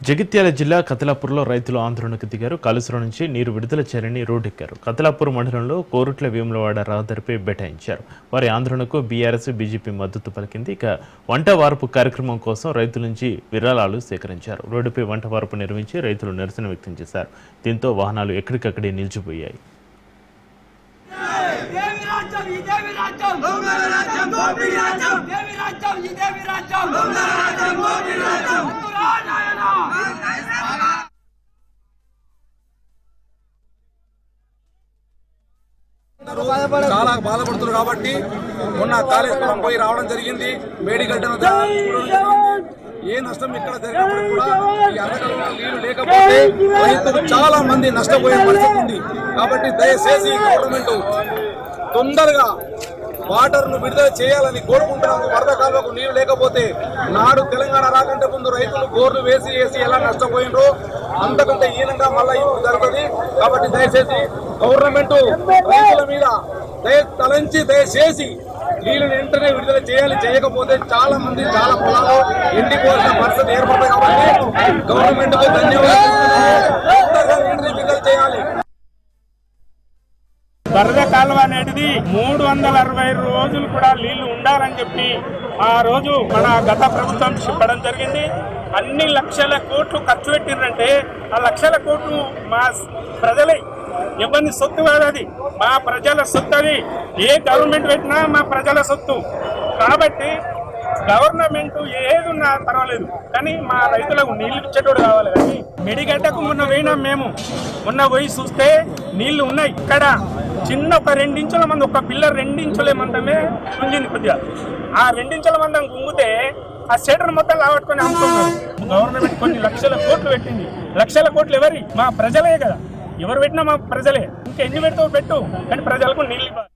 జగిత్యాల జిల్లా కతలాపూర్లో రైతులు ఆందోళనకు దిగారు కాలుష్యం నుంచి నీరు విడుదల చేయాలని రోడ్డెక్కారు కతలాపూర్ మండలంలో కోరుట్ల వేములవాడ రహదారిపై బైఠాయించారు వారి ఆందోళనకు బీఆర్ఎస్ బీజేపీ మద్దతు పలికింది ఇక వంట వార్పు కార్యక్రమం కోసం రైతుల నుంచి విరాళాలు సేకరించారు రోడ్డుపై వంట వార్పు నిర్వహించి రైతులు నిరసన వ్యక్తం చేశారు దీంతో వాహనాలు ఎక్కడికక్కడే నిలిచిపోయాయి రాజ్యం రాజ్యం చాలా బాధపడుతున్నారు కాబట్టి మొన్న కాళేశ్వరం పోయి రావడం జరిగింది మేడిగడ్డను చూడడం జరిగింది. ఏ నష్టం ఇక్కడ జరిగినప్పుడు కూడా ఈ నీళ్ళు లేకపోతే రైతులు చాలా మంది నష్టపోయే పరిస్థితి ఉంది కాబట్టి దయచేసి గవర్నమెంట్ తొందరగా వాటర్ను విడుదల చేయాలని కోరుకుంటున్నాము. వరద కాలువకు నీరు లేకపోతే నాడు తెలంగాణ రాకంటే ముందు రైతులు బోర్లు వేసి వేసి ఎలా నష్టపోయినరు అంతకంటే హీనంగా మళ్ళీ ఇప్పుడు జరుగుతుంది. కాబట్టి దయచేసి గవర్నమెంట్ రైతుల మీద దయ తలంచి దయచేసి నీళ్ళు వెంటనే విడుదల చేయాలి. చేయకపోతే చాలా మంది చాలా పొలాలు ఎండిపోవాల్సిన పరిస్థితి ఏర్పడతాయి కాబట్టి గవర్నమెంట్ ధన్యవాదాలు. వరద కాలువ అనేది మూడు వందల అరవై రోజులు కూడా నీళ్ళు ఉండాలని చెప్పి ఆ రోజు మన గత ప్రభుత్వం చెప్పడం జరిగింది. అన్ని లక్షల కోట్లు ఖర్చు పెట్టిందంటే ఆ లక్షల కోట్లు మా ప్రజలే ఎవరిని సొత్తు కాదది మా ప్రజల సొత్తు అది. ఏ గవర్నమెంట్ పెట్టినా మా ప్రజల సొత్తు. కాబట్టి గవర్నమెంట్ ఏది ఉన్నా పర్వాలేదు. కానీ మా రైతులకు నీళ్ళు ఇచ్చేటోడు కావాలి కానీ మెడిగడ్డకు మొన్న పోయినాం మేము. మొన్న పోయి చూస్తే నీళ్ళు ఉన్నాయి. ఇక్కడ చిన్న ఒక రెండించుల మంది ఒక పిల్లర్ రెండించుల మందమే కుంగింది కొద్దిగా. ఆ రెండించుల మందం గుంగితే ఆ షెటర్ మొత్తం లాగట్టుకొని అమ్ముతున్నారు. గవర్నమెంట్ కొన్ని లక్షల కోట్లు పెట్టింది. లక్షల కోట్లు ఎవరి? మా ప్రజలే కదా. ఎవరు పెట్టినా మా ప్రజలే. ఇంకా ఎన్ని పెడతావు పెట్టు. కానీ ప్రజలకు నీళ్ళు ఇవ్వాలి.